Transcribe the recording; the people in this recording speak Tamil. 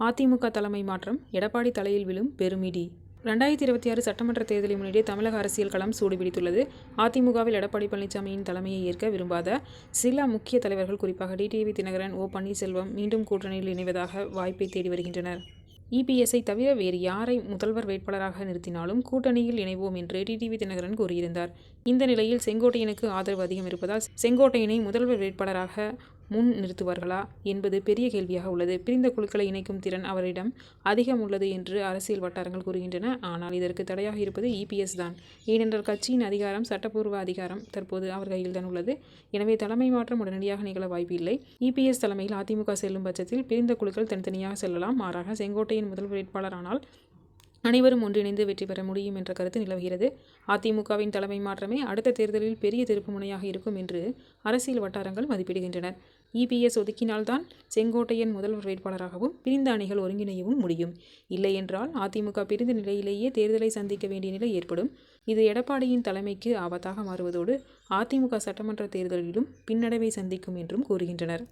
அதிமுக தலைமை மாற்றம் எடப்பாடி தலையில் விழும் பெருமிடி ரெண்டாயிரத்தி இருபத்தி ஆறு சட்டமன்ற தேர்தலை முன்னிட்டு தமிழக அரசியல் களம் சூடுபிடித்துள்ளது அதிமுகவில் எடப்பாடி பழனிசாமியின் தலைமையை ஏற்க விரும்பாத சில முக்கிய தலைவர்கள் குறிப்பாக டிடிவி தினகரன் ஓ பன்னீர்செல்வம் மீண்டும் கூட்டணியில் இணைவதாக வாய்ப்பை தேடி வருகின்றனர். இபிஎஸ்ஐ தவிர வேறு யாரை முதல்வர் வேட்பாளராக நிறுத்தினாலும் கூட்டணியில் இணைவோம் என்று டிடிவி தினகரன் கூறியிருந்தார். இந்த நிலையில் செங்கோட்டையனுக்கு ஆதரவு அதிகம் இருப்பதால் செங்கோட்டையனை முதல்வர் வேட்பாளராக முன் நிறுத்துவார்களா என்பது பெரிய கேள்வியாக உள்ளது. பிரிந்த குழுக்களை இணைக்கும் திறன் அவரிடம் அதிகம் உள்ளது என்று அரசியல் வட்டாரங்கள் கூறுகின்றன. ஆனால் இதற்கு தடையாக இருப்பது இபிஎஸ் தான். ஏனென்றால் கட்சியின் அதிகாரம் சட்டப்பூர்வ அதிகாரம் தற்போது அவர் கையில்தான் உள்ளது. எனவே தலைமை மாற்றம் உடனடியாக நிகழ வாய்ப்பில்லை இபிஎஸ் தலைமையில் அதிமுக செல்லும் பட்சத்தில் பிரிந்த குழுக்கள் தனித்தனியாக செல்லலாம். மாறாக செங்கோட்டையின் முதல் வேட்பாளரானால் அனைவரும் ஒன்றிணைந்து வெற்றி பெற முடியும் என்ற கருத்து நிலவுகிறது. அதிமுகவின் தலைமை மாற்றமே அடுத்த தேர்தலில் பெரிய திருப்பு முனையாக இருக்கும் என்று அரசியல் வட்டாரங்கள் மதிப்பிடுகின்றனர் இபிஎஸ் ஒதுக்கினால்தான் செங்கோட்டையன் முதல்வர் வேட்பாளராகவும் பிரிந்த அணிகள் ஒருங்கிணையவும் முடியும். இல்லை என்றால் அதிமுக பிரிந்த நிலையிலேயே தேர்தலை சந்திக்க வேண்டிய நிலை ஏற்படும். இது எடப்பாடியின் தலைமைக்கு ஆபத்தாக மாறுவதோடு அதிமுக சட்டமன்ற தேர்தலிலும் பின்னடைவை சந்திக்கும் என்றும் கூறுகின்றனர்.